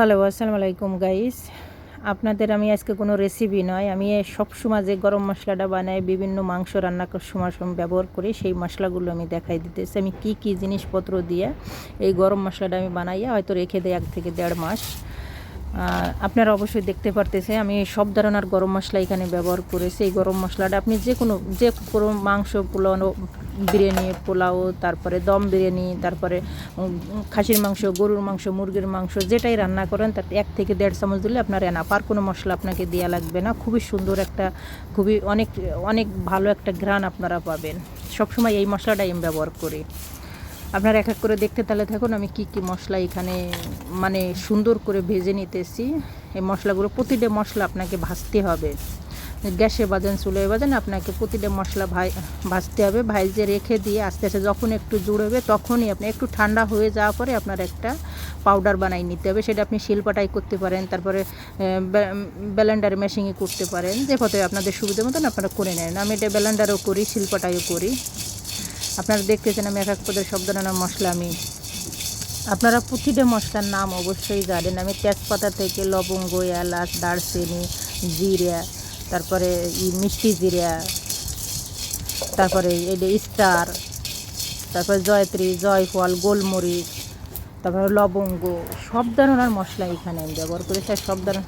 Hello, আসসালামু আলাইকুম guys আপনাদের আমি আজকে কোনো রেসিপি নয়, আমি সবসময় যে গরম মশলাটা বানাই, বিভিন্ন মাংস রান্না সময় সময় ব্যবহার করি, সেই মশলাগুলো আমি দেখাই দিতেছি। আমি কি কি জিনিসপত্র দিয়ে এই গরম মশলাটা আমি বানাইয়া হয়তো রেখে দেয় এক থেকে দেড় মাস। আপনারা অবশ্যই দেখতে পারতেছে আমি সব ধরনের গরম মশলা এখানে ব্যবহার করেছি। এই গরম মশলাটা আপনি যে কোনো যে কোনো মাংস পোলাও বিরিয়ানি, পোলাও, তারপরে দম বিরিয়ানি, তারপরে খাসির মাংস, গরুর মাংস, মুরগির মাংস, যেটাই রান্না করেন তাতে এক থেকে দেড় চামচ দিলে আপনার এনাফ। আর কোনো মশলা আপনাকে দেওয়া লাগবে না। খুবই সুন্দর একটা, খুবই অনেক অনেক ভালো একটা ঘ্রাণ আপনারা পাবেন। সবসময় এই মশলাটাই আমি ব্যবহার করি। আপনারা এক এক করে দেখতে তাহলে থাকুন আমি কি কি মশলা এখানে মানে সুন্দর করে ভেজে নিতেছি। এই মশলাগুলো, প্রতিটা মশলা আপনাকে ভাজতে হবে। গ্যাসে বাজেন, চুলোয় বাজেন, আপনাকে প্রতিটা মশলা ভাই, ভাজতে হবে। ভাইজে রেখে দিয়ে আস্তে আস্তে যখন একটু জুড়বে, তখনই আপনি একটু ঠান্ডা হয়ে যাওয়ার পরে আপনার একটা পাউডার বানাই নিতে হবে। সেটা আপনি শিলপাটাই করতে পারেন, তারপরে ব্যালেন্ডার মেশিংয়ে করতে পারেন। যে পথে আপনাদের সুবিধা মতন আপনারা করে নেন। আমি এটা ব্যালেন্ডারও করি শিলপাটাইও করি। আপনারা দেখতেছেন আমি এক এক পদের সব ধরনের মশলা আমি আপনারা প্রতিটা মশলার নাম অবশ্যই জানেন। আমি তেজপাতা থেকে লবঙ্গ, এলাচ, দারচিনি, জিরা, তারপরে মিষ্টি জিরা, তারপরে এই স্টার তারপরে জয়ত্রী, জয়ফল, গোলমরিচ, তারপরে লবঙ্গ, সব ধরনের মশলা এখানে আমি ব্যবহার করি। তাই সব ধরনের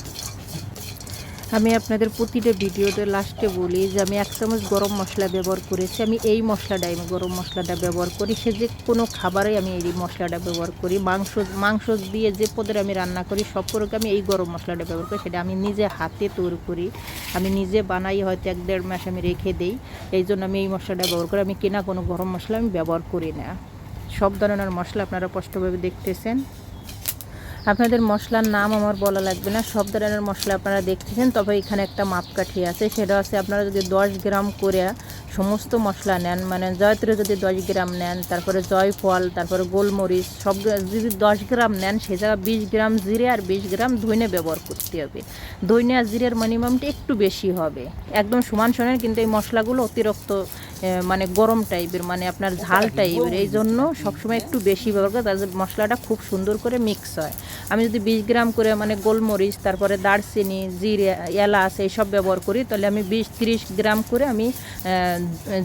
আমি আপনাদের প্রতিটা ভিডিওতে লাস্টে বলি যে আমি এক চামচ গরম মশলা ব্যবহার করেছি। আমি এই মশলাটাই আমি গরম মশলাটা ব্যবহার করি। সে যে কোনো খাবারে আমি এই মশলাটা ব্যবহার করি। মাংস মাংস দিয়ে যে পদের আমি রান্না করি, সব করে আমি এই গরম মশলাটা ব্যবহার করি। সেটা আমি নিজে হাতে তৈরি করি। আমি নিজে বানাই, হয়তো এক দেড় মাস আমি রেখে দিই। এই জন্য আমি এই মশলাটা ব্যবহার করি। আমি কেনা কোনো গরম মশলা আমি ব্যবহার করি না। সব ধরনের মশলা আপনারা স্পষ্টভাবে দেখতেছেন। আপনাদের মশলার নাম আমার বলা লাগবে না। সব ধরনের মশলা আপনারা দেখতেছেন, তবে এখানে একটা মাপকাঠি আছে। সেটা আছে আপনারা যদি দশ গ্রাম করে সমস্ত মশলা নেন মানে জয়ত্রে যদি দশ গ্রাম নেন, তারপরে জয়ফল, তারপরে গোলমরিচ, সব যদি দশ গ্রাম নেন, সে জায়গায় বিশ গ্রাম জিরে আর বিশ গ্রাম ধইনে ব্যবহার করতে হবে। ধইনে আর জিরের মিনিমামটা একটু বেশি হবে। একদম সমান সমান, কিন্তু এই মশলাগুলো অতিরিক্ত মানে গরম টাইপের মানে আপনার ঝাল টাইপের, এই জন্য সবসময় একটু বেশি ব্যবহার করে তাদের মশলাটা খুব সুন্দর করে মিক্স হয়। আমি যদি বিশ গ্রাম করে মানে গোলমরিচ, তারপরে দারচিনি, জিরে, এলাচ এইসব ব্যবহার করি, তাহলে আমি বিশ তিরিশ গ্রাম করে আমি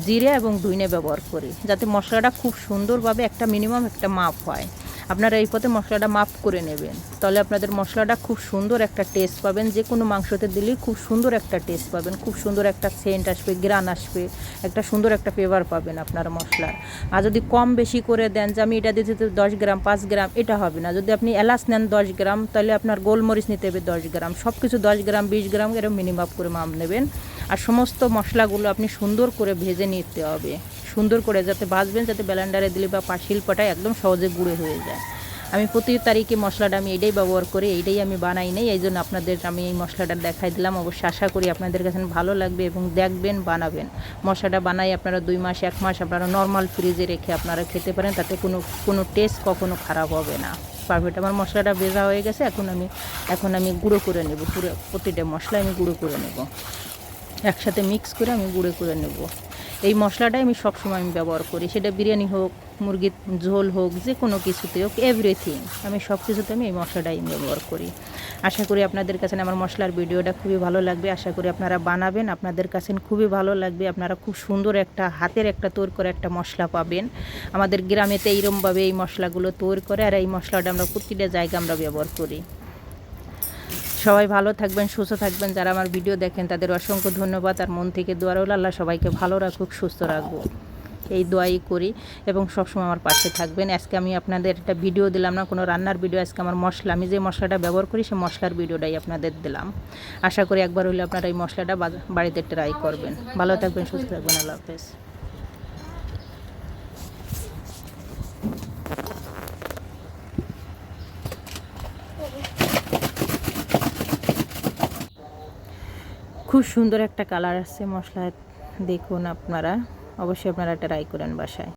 জিরে এবং ধুইনে ব্যবহার করি, যাতে মশলাটা খুব সুন্দরভাবে একটা মিনিমাম একটা মাপ হয়। আপনারা এই পথে মশলাটা মাপ করে নেবেন। তাহলে আপনাদের মশলাটা খুব সুন্দর একটা টেস্ট পাবেন। যে কোনো মাংসতে দিলেই খুব সুন্দর একটা টেস্ট পাবেন। খুব সুন্দর একটা সেন্ট আসবে গ্রান আসবে, একটা সুন্দর একটা ফ্লেভার পাবেন আপনার মশলার। আর যদি কম বেশি করে দেন যে আমি এটা দিতে দশ গ্রাম, পাঁচ গ্রাম, এটা হবে না। যদি আপনি এলাচ নেন দশ গ্রাম, তাহলে আপনার গোলমরিচ নিতে হবে দশ গ্রাম। সব কিছু দশ গ্রাম, বিশ গ্রাম এরকম মিনিমাম করে মাপ নেবেন। আর সমস্ত মশলাগুলো আপনি সুন্দর করে ভেজে নিতে হবে। সুন্দর করে যাতে ভাজবেন, যাতে ব্যালেন্ডারে দিলে বা পা শিল্পটায় একদম সহজে গুঁড়ে হয়ে যায়। আমি প্রতি তারিখে মশলাটা আমি এটাই ব্যবহার করি এইটাই আমি বানাই নেই, এই জন্য আপনাদের আমি এই মশলাটা দেখাই দিলাম। অবশ্যই আশা করি আপনাদের কাছে ভালো লাগবে এবং দেখবেন, বানাবেন। মশলাটা বানাই আপনারা দুই মাস, এক মাস আপনারা নর্মাল ফ্রিজে রেখে আপনারা খেতে পারেন, তাতে কোনো কোনো টেস্ট কখনো খারাপ হবে না। পারফেক্ট আমার মশলাটা ভেজা হয়ে গেছে, এখন আমি এখন আমি গুঁড়ো করে নেব পুরো, প্রতিটা মশলা আমি গুঁড়ো করে নেব। একসাথে মিক্স করে আমি গুঁড়ো করে নেব। এই মশলাটাই আমি সবসময় আমি ব্যবহার করি। সেটা বিরিয়ানি হোক, মুরগির ঝোল হোক, যে কোনো কিছুতে হোক এভরিথিং আমি সব কিছুতে আমি এই মশলাটাই ব্যবহার করি। আশা করি আপনাদের কাছে আমার মশলার ভিডিওটা খুবই ভালো লাগবে। আশা করি আপনারা বানাবেন, আপনাদের কাছে খুবই ভালো লাগবে। আপনারা খুব সুন্দর একটা, হাতের একটা তৈরি করে একটা মশলা পাবেন। আমাদের গ্রামেতে এইরমভাবে এই মশলাগুলো তৈরি করে, আর এই মশলাটা আমরা প্রতিটা জায়গা আমরা ব্যবহার করি। সবাই ভালো থাকবেন, সুস্থ থাকবেন। যারা আমার ভিডিও দেখেন, তাদের অসংখ্য ধন্যবাদ। আর মন থেকে দোয়ার হলো আল্লাহ সবাইকে ভালো রাখুক, সুস্থ রাখুক। এই দোয়াই করি এবং সবসময় আমার পাশে থাকবেন। আজকে আমি আপনাদের একটা ভিডিও দিলাম না, কোনো রান্নার ভিডিও। আজকে আমার মশলা, আমি যে মশলাটা ব্যবহার করি, সেই মশলার ভিডিওটাই আপনাদের দিলাম। আশা করি একবার হলে আপনারা এই মশলাটা বাড়িতে ট্রাই করবেন। ভালো থাকবেন, সুস্থ থাকবেন, আল্লাহ হাফেজ। খুব সুন্দর একটা কালার আসছে মশলা দেখুন আপনারা। অবশ্যই আপনারা ট্রাই করেন বাসায়।